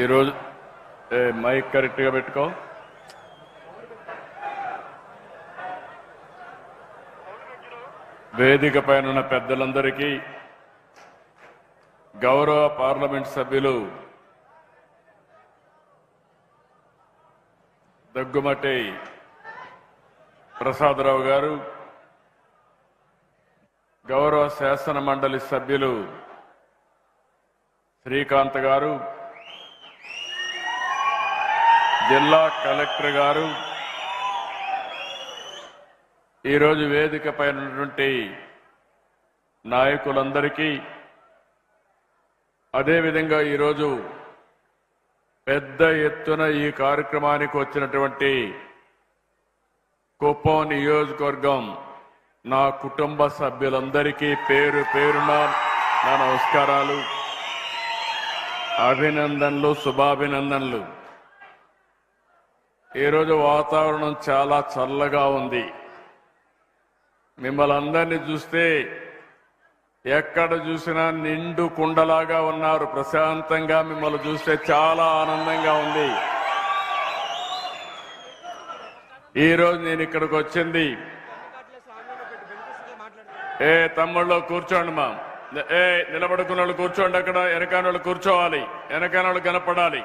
ఈరోజు మైక్ కరెక్ట్గా పెట్టుకో. వేదిక పైన ఉన్న పెద్దలందరికీ గౌరవ పార్లమెంట్ సభ్యులు దగ్గుమటి ప్రసాదరావు గారు గౌరవ శాసన మండలి సభ్యులు శ్రీకాంత్ గారు జిల్లా కలెక్టర్ గారు ఈరోజు వేదిక పైన ఉన్నటువంటి నాయకులందరికీ అదేవిధంగా ఈరోజు పెద్ద ఎత్తున ఈ కార్యక్రమానికి వచ్చినటువంటి కుప్పం నియోజకవర్గం నా కుటుంబ సభ్యులందరికీ పేరు పేరున నా నమస్కారాలు. అభినందనలు శుభాభినందనలు. ఈరోజు వాతావరణం చాలా చల్లగా ఉంది. మిమ్మల్ని అందరినీ చూస్తే ఎక్కడ చూసినా నిండు కుండలాగా ఉన్నారు. ప్రశాంతంగా మిమ్మల్ని చూస్తే చాలా ఆనందంగా ఉంది. ఈరోజు నేను ఇక్కడికి వచ్చింది. ఏ తమ్ముళ్ళు కూర్చోండి మా ఏ నిలబడుకున్న వాళ్ళు కూర్చోండి అక్కడ వెనకాన వాళ్ళు కూర్చోవాలి. వెనకాన వాళ్ళు కనపడాలి.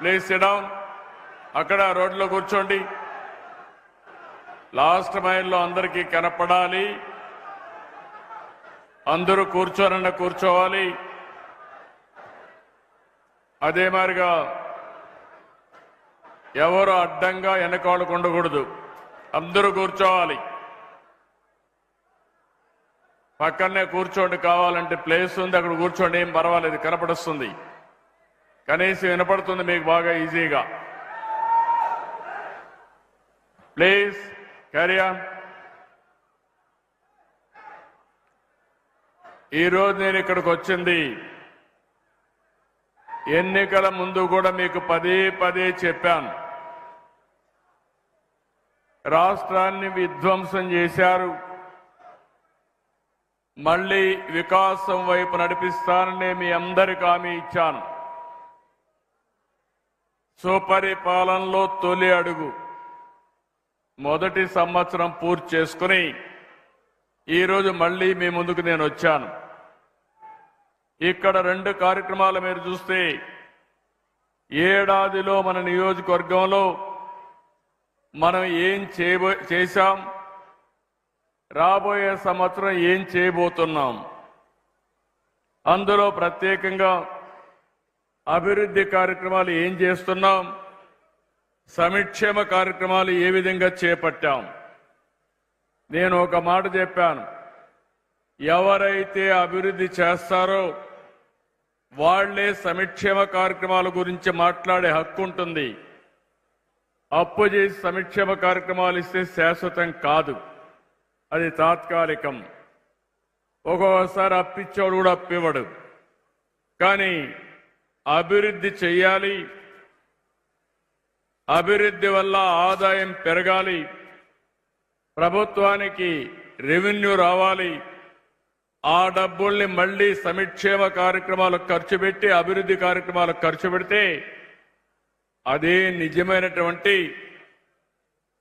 ప్లీజ్ సిడౌన్ అక్కడ రోడ్లో కూర్చోండి. లాస్ట్ మైల్లో అందరికీ కనపడాలి. అందరూ కూర్చోనన్న కూర్చోవాలి. అదే మాదిరిగా ఎవరు అడ్డంగా వెనకాలకు ఉండకూడదు అందరూ కూర్చోవాలి. పక్కనే కూర్చోండి కావాలంటే ప్లేస్ ఉంది అక్కడ కూర్చోండి ఏం పర్వాలేదు కనపడుస్తుంది. కనీసం వినపడుతుంది మీకు బాగా ఈజీగా. ప్లీజ్ క్యారీ ఈరోజు నేను ఇక్కడికి వచ్చింది. ఎన్నికల ముందు కూడా మీకు పదే పదే చెప్పాను. రాష్ట్రాన్ని విధ్వంసం చేశారు. మళ్ళీ వికాసం వైపు నడిపిస్తానని మీ అందరికి హామీ ఇచ్చాను. సుపరిపాలనలో తొలి అడుగు. మొదటి సంవత్సరం పూర్తి చేసుకుని ఈరోజు మళ్ళీ మీ ముందుకు నేను వచ్చాను. ఇక్కడ రెండు కార్యక్రమాలు మీరు చూస్తే ఏడాదిలో మన నియోజకవర్గంలో మనం ఏం చేయబో చేశాం? రాబోయే సంవత్సరం ఏం చేయబోతున్నాం? అందులో ప్రత్యేకంగా అభివృద్ధి కార్యక్రమాలు ఏం చేస్తున్నాం? సమిక్షేమ కార్యక్రమాలు ఏ విధంగా చేపట్టాం? నేను ఒక మాట చెప్పాను. ఎవరైతే అభివృద్ధి చేస్తారో వాళ్ళే సమిక్షేమ కార్యక్రమాల గురించి మాట్లాడే హక్కు ఉంటుంది. అప్పు చేసి సంక్షేమ కార్యక్రమాలు ఇస్తే శాశ్వతం కాదు. అది తాత్కాలికం. ఒక్కొక్కసారి అప్పిచ్చేవాడు కూడా అప్పివ్వడు. కానీ అభివృద్ధి చెయ్యాలి. అభివృద్ధి వల్ల ఆదాయం పెరగాలి. ప్రభుత్వానికి రెవెన్యూ రావాలి. ఆ డబ్బుల్ని మళ్ళీ సమిక్షేమ కార్యక్రమాలకు ఖర్చు పెట్టి అభివృద్ధి కార్యక్రమాలకు ఖర్చు పెడితే అదే నిజమైనటువంటి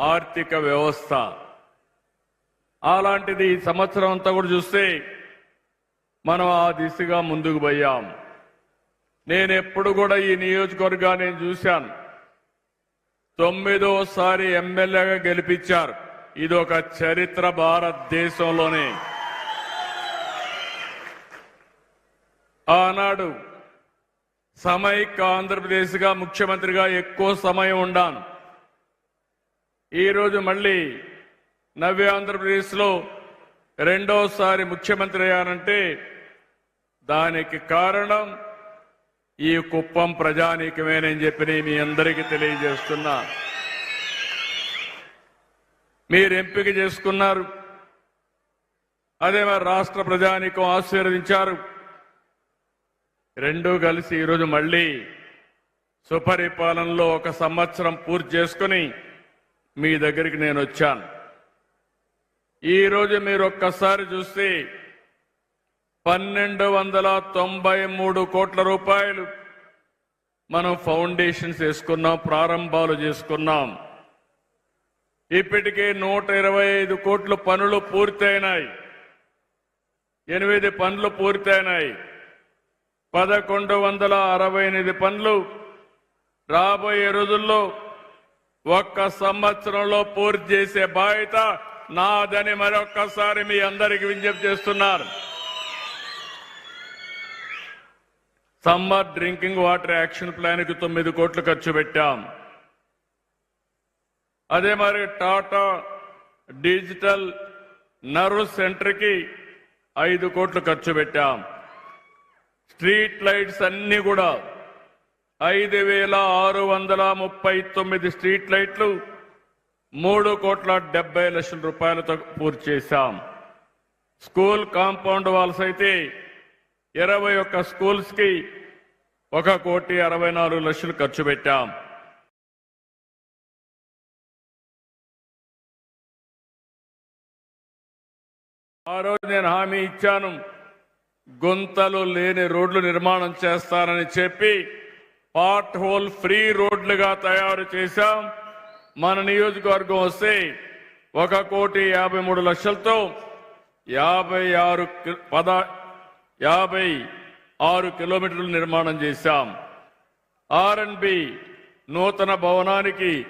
ఆర్థిక వ్యవస్థ. అలాంటిది ఈ సంవత్సరం అంతా కూడా చూస్తే మనం ఆ దిశగా ముందుకు పోయాం. నేను ఎప్పుడు కూడా ఈ నియోజకవర్గాన్ని నేను చూశాను. తొమ్మిదోసారి ఎమ్మెల్యేగా గెలిపించారు. ఇది ఒక చరిత్ర భారతదేశంలోనే. ఆనాడు సమైక్య ఆంధ్రప్రదేశ్గా ముఖ్యమంత్రిగా ఎక్కువ సమయం ఉండాను. ఈరోజు మళ్ళీ నవ్య ఆంధ్రప్రదేశ్లో రెండోసారి ముఖ్యమంత్రి అయ్యానంటే దానికి కారణం ఈ కుప్పం ప్రజానీకమేనని చెప్పి మీ అందరికీ తెలియజేస్తున్నా. మీరు ఎంపిక చేసుకున్నారు. అదే మరి రాష్ట్ర ప్రజానీకం ఆశీర్వదించారు. రెండూ కలిసి ఈరోజు మళ్ళీ సుపరిపాలనలో ఒక సంవత్సరం పూర్తి చేసుకుని మీ దగ్గరికి నేను వచ్చాను. ఈరోజు మీరు ఒక్కసారి చూస్తే పన్నెండు వందల తొంభై మూడు కోట్ల రూపాయలు మనం ఫౌండేషన్స్ వేసుకున్నాం ప్రారంభాలు చేసుకున్నాం. ఇప్పటికే నూట ఇరవై ఐదు కోట్ల పనులు పూర్తయినాయి. ఎనిమిది పనులు పూర్తయినాయి. పదకొండు వందల అరవై ఎనిమిది పనులు రాబోయే రోజుల్లో ఒక్క సంవత్సరంలో పూర్తి చేసే బాధ్యత నాదని మరొక్కసారి మీ అందరికి విజ్ఞప్తి చేస్తున్నారు. సమ్మర్ డ్రింకింగ్ వాటర్ యాక్షన్ ప్లాన్కి తొమ్మిది కోట్లు ఖర్చు పెట్టాం. అదే మరి టాటా డిజిటల్ నర్వ్ సెంటర్కి ఐదు కోట్లు ఖర్చు పెట్టాం. స్ట్రీట్ లైట్స్ అన్ని కూడా ఐదు వేల ఆరు వందల ముప్పై తొమ్మిది స్ట్రీట్ లైట్లు మూడు కోట్ల డెబ్బై లక్షల రూపాయలతో పూర్తి చేశాం. స్కూల్ కాంపౌండ్ వాల్స్ అయితే ఇరవై ఒక్క స్కూల్స్కి ఒక కోటి అరవై నాలుగు లక్షలు ఖర్చు పెట్టాం. ఆ రోజు నేను హామీ ఇచ్చాను. గుంతలు లేని రోడ్లు నిర్మాణం చేస్తానని చెప్పి పార్ట్ హోల్ ఫ్రీ రోడ్లుగా తయారు చేశాం. మన నియోజకవర్గం వస్తే ఒక కోటి యాభై మూడు లక్షలతో యాభై ఆరు కి- పద యాభై ఆరు కిలోమీటర్లు నిర్మాణం చేశాం. ఆర్ నూతన భవనానికి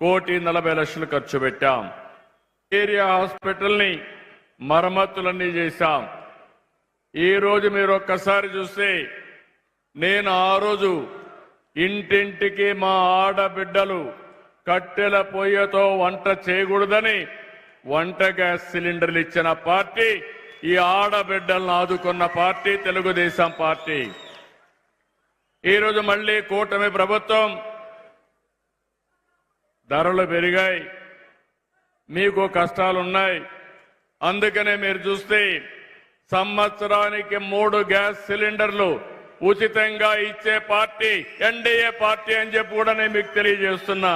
కోటి నలభై లక్షలు ఖర్చు పెట్టాం. ఏరియా హాస్పిటల్ని మరమ్మతులన్నీ చేశాం. ఈ రోజు మీరు ఒక్కసారి చూస్తే నేను ఆ రోజు ఇంటింటికి మా ఆడబిడ్డలు కట్టెల పొయ్యతో వంట చేయకూడదని వంట గ్యాస్ సిలిండర్లు ఇచ్చిన పార్టీ ఈ ఆడబిడ్డలను ఆదుకున్న పార్టీ తెలుగుదేశం పార్టీ. ఈరోజు మళ్ళీ కూటమి ప్రభుత్వం ధరలు పెరిగాయి మీకు కష్టాలున్నాయి. అందుకనే మీరు చూస్తే సంవత్సరానికి మూడు గ్యాస్ సిలిండర్లు ఉచితంగా ఇచ్చే పార్టీ ఎన్డీఏ పార్టీ అని చెప్పి కూడా నేను మీకు తెలియజేస్తున్నా.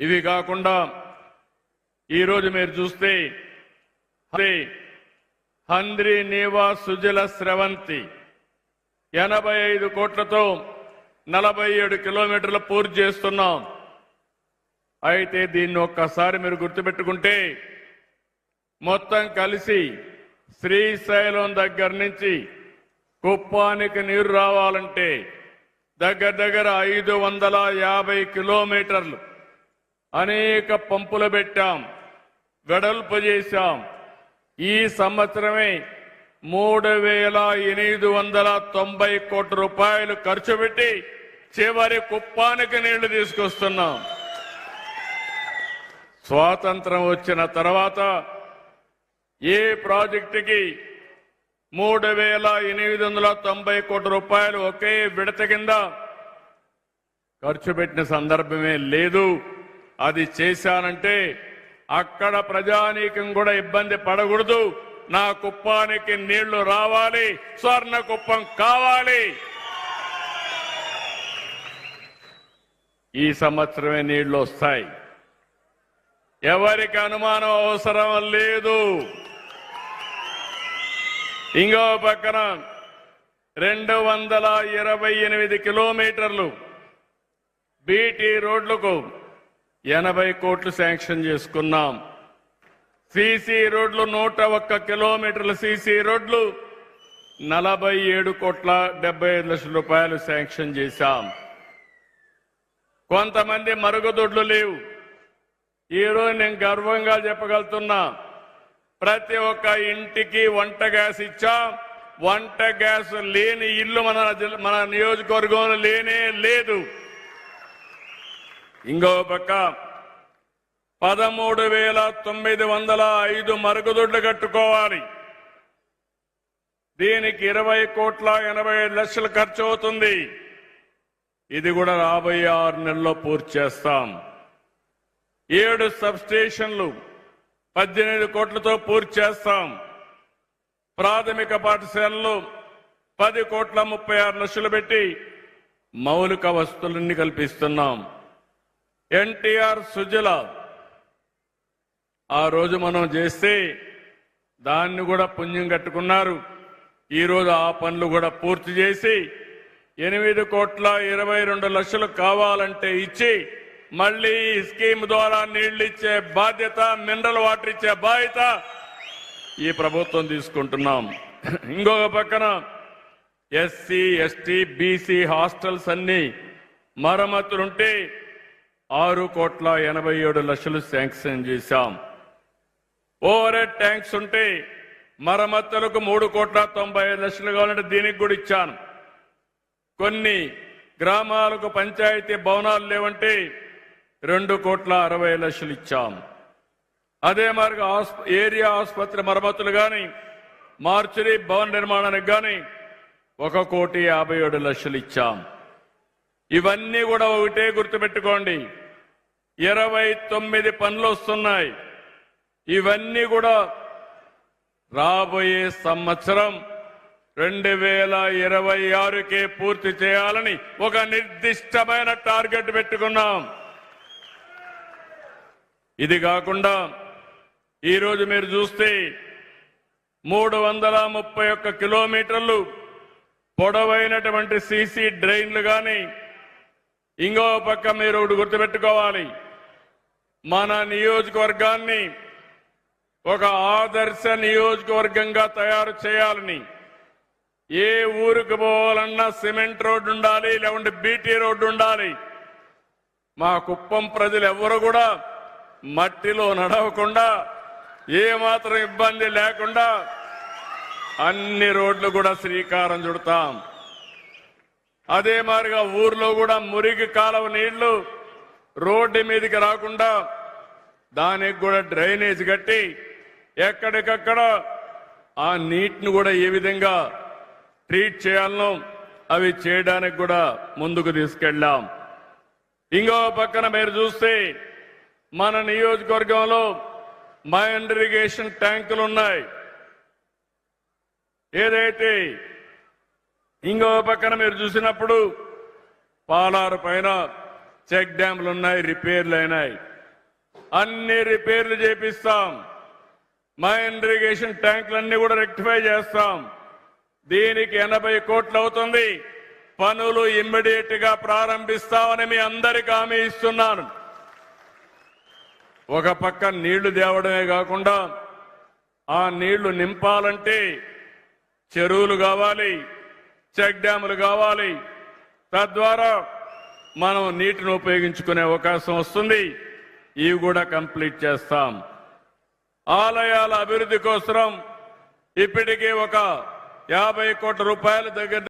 ఇవి కాకుండా ఈరోజు మీరు చూస్తే హంద్రి నీవా సుజల స్రవంతి. ఎనభై ఐదు కోట్లతో నలభై ఏడు కిలోమీటర్లు పూర్తి చేస్తున్నాం. అయితే దీన్ని ఒక్కసారి మీరు గుర్తుపెట్టుకుంటే మొత్తం కలిసి శ్రీశైలం దగ్గర నుంచి కుప్పానికి నీరు రావాలంటే దగ్గర దగ్గర ఐదు వందల యాభై కిలోమీటర్లు అనేక పంపులు పెట్టాం వెడల్పు చేశాం. ఈ సంవత్సరమే మూడు వేల ఎనిమిది వందల తొంభై కోట్ల రూపాయలు ఖర్చు పెట్టి చివరి కుప్పానికి నీళ్ళు తీసుకొస్తున్నాం. స్వాతంత్రం వచ్చిన తర్వాత ఏ ప్రాజెక్టుకి మూడు వేల ఎనిమిది వందల తొంభై కోట్ల రూపాయలు ఒకే విడత కింద ఖర్చు పెట్టిన సందర్భమే లేదు. అది చేశానంటే అక్కడ ప్రజానీకం కూడా ఇబ్బంది పడకూడదు. నా కుప్పానికి నీళ్ళు రావాలి స్వర్ణ కుప్పం కావాలి. ఈ సంవత్సరమే నీళ్ళు వస్తాయి. ఎవరికి అనుమానం అవసరం లేదు. ఇంకో పక్కన రెండు వందల ఇరవై ఎనిమిది కిలోమీటర్లు బీటీ రోడ్లకు ఎనభై కోట్లు శాంక్షన్ చేసుకున్నాం. సీసీ రోడ్లు నూట ఒక్క కిలోమీటర్ల సీసీ రోడ్లు నలభై ఏడు కోట్ల డెబ్బై ఐదు లక్షల రూపాయలు శాంక్షన్ చేశాం. కొంతమంది మరుగుదొడ్లు లేవు. ఈరోజు నేను గర్వంగా చెప్పగలుగుతున్నా ప్రతి ఒక్క ఇంటికి వంట గ్యాస్ ఇచ్చాం. వంట గ్యాస్ లేని ఇల్లు మన జిల్లా- మన నియోజకవర్గంలో లేనే లేదు. ఇంకో పక్క. పదమూడు వేల తొమ్మిది వందల ఐదు మరుగుదొడ్లు కట్టుకోవాలి. దీనికి ఇరవై కోట్ల ఎనభై లక్షలు ఖర్చు అవుతుంది. ఇది కూడా రాబోయే ఆరు నెలల్లో పూర్తి చేస్తాం. ఏడు సబ్ స్టేషన్లు పద్దెనిమిది కోట్లతో పూర్తి చేస్తాం. ప్రాథమిక పాఠశాలలు పది కోట్ల ముప్పై ఆరు లక్షలు పెట్టి మౌలిక వస్తువులన్నీ కల్పిస్తున్నాం. ఎన్టీఆర్ సుజల ఆ రోజు మనం చేస్తే దాన్ని కూడా పుణ్యం కట్టుకున్నారు. ఈరోజు ఆ పనులు కూడా పూర్తి చేసి ఎనిమిది కోట్ల ఇరవై రెండు లక్షలు కావాలంటే ఇచ్చి మళ్ళీ ఈ స్కీమ్ ద్వారా నీళ్ళు ఇచ్చే బాధ్యత మినరల్ వాటర్ ఇచ్చే బాధ్యత ఈ ప్రభుత్వం తీసుకుంటున్నాం. ఇంకొక పక్కన ఎస్సీ ఎస్టీ బీసీ హాస్టల్స్ అన్ని మరమ్మతులుంటే ఆరు కోట్ల ఎనభై ఏడు లక్షలు శాంక్షన్ చేశాం. ఓవర్ హెడ్ ట్యాంక్స్ ఉంటే మరమ్మతులకు మూడు కోట్ల తొంభై ఐదు లక్షలు కావాలంటే దీనికి కూడా ఇచ్చాను. కొన్ని గ్రామాలకు పంచాయతీ భవనాలు లేవంటే రెండు కోట్ల అరవై లక్షలు ఇచ్చాం. అదే మార్గ ఏరియా ఆసుపత్రి మరమ్మతులు కానీ మార్చురీ భవన నిర్మాణానికి కానీ ఒక కోటి యాభై ఏడు లక్షలు ఇచ్చాం. ఇవన్నీ కూడా ఒకటే గుర్తుపెట్టుకోండి. ఇరవై తొమ్మిది పనులు వస్తున్నాయి. ఇవన్నీ కూడా రాబోయే సంవత్సరం రెండు వేల ఇరవై ఆరుకే పూర్తి చేయాలని ఒక నిర్దిష్టమైన టార్గెట్ పెట్టుకున్నాం. ఇది కాకుండా ఈరోజు మీరు చూస్తే మూడు వందల ముప్పై ఒక్క కిలోమీటర్లు పొడవైనటువంటి సీసీ డ్రైన్లు కానీ ఇంకో పక్క మీరు గుర్తుపెట్టుకోవాలి. మన నియోజకవర్గాన్ని ఒక ఆదర్శ నియోజకవర్గంగా తయారు చేయాలని ఏ ఊరికి పోవాలన్నా సిమెంట్ రోడ్డు ఉండాలి లేకుంటే బీటీ రోడ్డు ఉండాలి. మా కుప్పం ప్రజలు ఎవ్వరు కూడా మట్టిలో నడవకుండా ఏ మాత్రం ఇబ్బంది లేకుండా అన్ని రోడ్లు కూడా శ్రీకారం చుడతాం. అదే మాదిరిగా ఊర్లో కూడా మురికి కాలువ నీళ్ళు రోడ్డు మీదకి రాకుండా దానికి కూడా డ్రైనేజ్ కట్టి ఎక్కడికక్కడ ఆ నీటిని కూడా ఏ విధంగా ట్రీట్ చేయాలనో అవి చేయడానికి కూడా ముందుకు తీసుకెళ్ళాం. ఇంకో పక్కన మీరు చూస్తే మన నియోజకవర్గంలో మైండ్ ఇరిగేషన్ ట్యాంకులు ఉన్నాయి. ఏదైతే ఇంకో పక్కన మీరు చూసినప్పుడు పాలారు పైన చెక్ డ్యాంలు ఉన్నాయి రిపేర్లు అయినాయి. అన్ని రిపేర్లు చేపిస్తాం. మైండ్ ఇరిగేషన్ ట్యాంకులన్నీ కూడా రెక్టిఫై చేస్తాం. దీనికి ఎనభై కోట్లు అవుతుంది. పనులు ఇమ్మీడియట్గా ప్రారంభిస్తామని మీ అందరికి హామీ ఇస్తున్నాను. ఒక పక్క నీళ్ళు తేవడమే కాకుండా ఆ నీళ్ళు నింపాలంటే చెరువులు కావాలి చెక్ డ్యాములు కావాలి. తద్వారా మనం నీటిని ఉపయోగించుకునే అవకాశం వస్తుంది. ఇవి కూడా కంప్లీట్ చేస్తాం. ఆలయాల అభివృద్ధి కోసం ఇప్పటికే ఒక యాభై కోట్ల రూపాయల దగ్గర